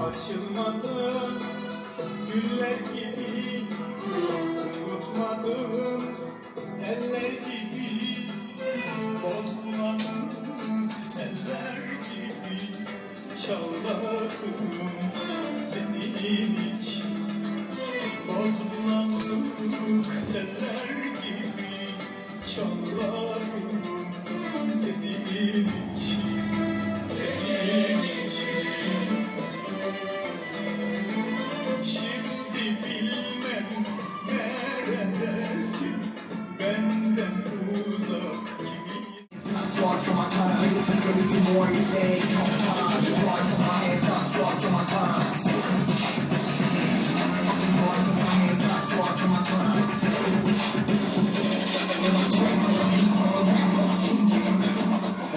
Açılmadım güller gibi. Unutmadım eller gibi. Bozmadım eller gibi. Çaladım senin için. Çalarım senin için, senin. Şimdi bilmem neredesin, benden uzak my just think of some more you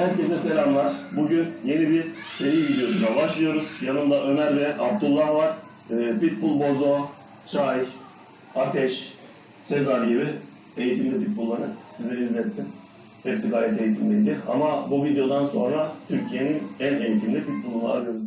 Herkese selamlar. Bugün yeni bir seri videosuna başlıyoruz. Yanımda Ömer ve Abdullah var. Ee, Pitbull Bozo, Çay, Ateş, Sezar gibi eğitimli pitbullları size izlettim. Hepsi gayet eğitimliydi. Ama bu videodan sonra Türkiye'nin en eğitimli pitbullunu arıyoruz.